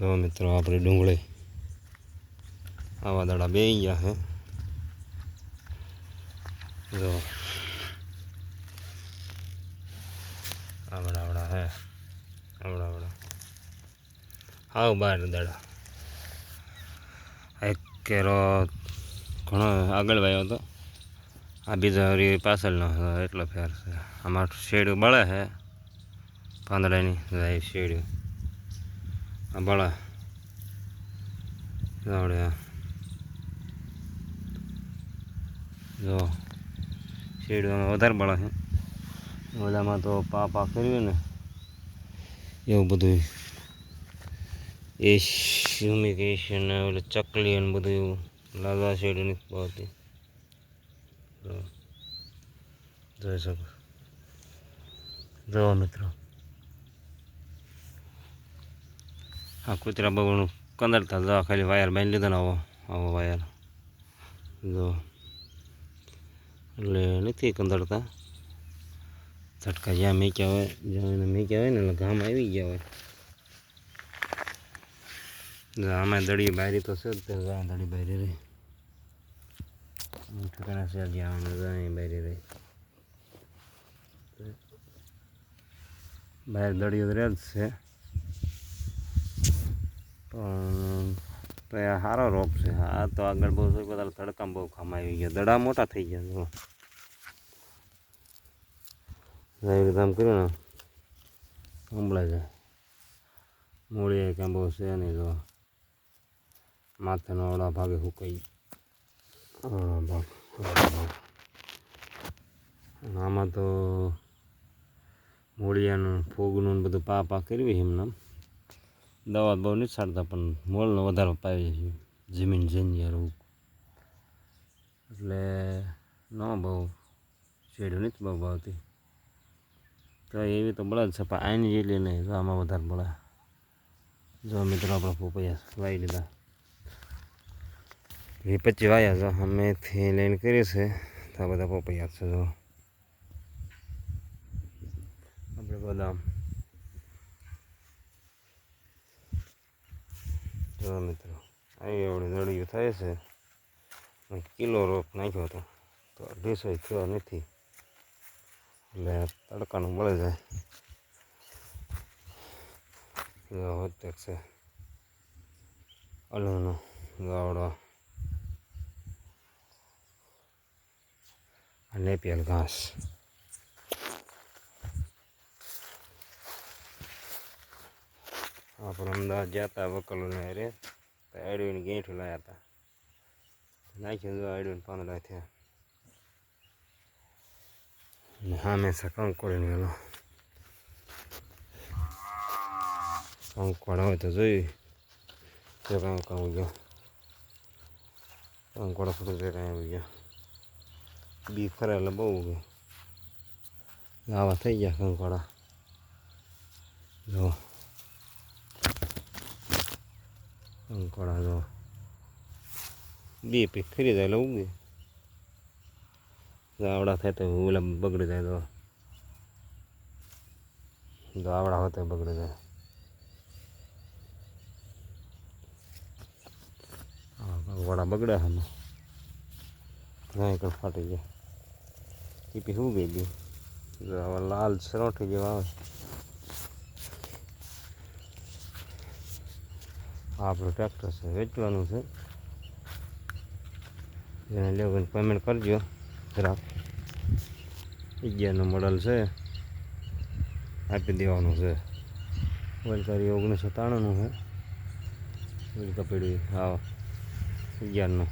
જો મિત્રો, આપણે ડુંગળી આવા દાડા બે ગયા હે. જો. આવડા આવડા હે. આવડા આવડા. હાવ બાર દાડા. એક કેરો ઘણો આગળ વાયો હતો. આ બીજા હરી પાછળનો એટલો ફેર છે. આમાં શેડ્યું બળે છે પાંદડાની જાય શેડ્યું આ બળે આવડે જો શેડ્યું વધારે બળે છે. બધામાં તો પા કર્યું ને. એવું બધું એ ફ્યુમિકેશન ને, ઓલું ચકલી ને બધું એવું. લાલા શેડ નથી બહુથી જોઈ શકો. જો મિત્રો. આ કૂતરા બગડનું કંદરતા જો ખાલી વાયર બાંધી લીધો ને આવો આવો વાયર. જો. એટલે નથી કંદરતા. ઝટકા જ્યાં મેક્યા હોય, જ્યાં એને હોય ને, એટલે ઘામ આવી ગયા હોય. આમાં દડી બારી તો છે જ દડી બારી રહી. ઠેકાણા છે જ્યાં અહીં બારી રહી. બહાર દડીઓ રહે જ છે. તો એ સારો રોપ છે. આ તો આગળ બહુ છે બધા તડકામાં બહુ ખમાઈ ગયા. દડા મોટા થઈ ગયા જો એવી રીતે આમ કર્યું ને સંભળાય જાય મૂળી ક્યાં બહુ છે નહીં જો માથાનો અડા ભાગે અડા ભાગ આમાં તો મૂળિયાનું ફૂગનું બધું પા પા કરવી એમને દવા બહુ નથી છાંટતા, પણ મોળનો વધારો પાવી છે. જમીન જઈને રોગ એટલે ન બહુ શેડ્યું નથી બહુ ભાવતી. તો એવી તો બળદ છે, પણ આની જેટલી નહીં જો આમાં વધારે બળે જો મિત્રો, આપણે પોપૈયા વાવી લીધા એ પછી વાયા જો અમેથી લઈને કરીએ છે. તો આ બધા પોપૈયા છે, જો. આપણે બદામ જો મિત્રો આવી એવડી દળિયું થાય છે. કિલો રોપ નાખ્યો હતો. તો અઢીસો થયો નથી. એટલે તડકાનું મળે જાય. જો છે. અલુનો ગાવડો. નેપિયલ ઘાસ. આપણે અમદાવાદ ગયા હતા વકલોને અરે તો આડવીને ગેઠું લાવ્યા હતા નાખ્યું જો આડવીને પાંદડા થયા. હંમેશા કંકોડીને વેલો કંકોડ હોય તો જોઈ જો કાંઈ કામ ગયો કંકોડ ફૂટું છે કાંઈ આવી ગયો બી ખરા એટલે બહુ ગયો આવા થઈ ગયા કંકોડા જો. કંકોડા જો બી પી ફરી જાય એટલે ઉગે આવડા થાય તો ઓલા બગડી જાય તો. જો આવડા તો બગડી જાય. વડા બગડ્યા હમે કણ ફાટી ગયા. ટીપી શું ગઈ ગઈ લાલ સરોઠી જેવા આવે. આપણું ટ્રેક્ટર છે, વેચવાનું છે. જેને લેવું પેમેન્ટ કરજો. જરાક અગિયારનું મોડલ છે. આપી દેવાનું છે. વેલકારી ઓગણીસો ત્રાણુંનું છે. વેલકા પેઢી હા, અગિયારનું.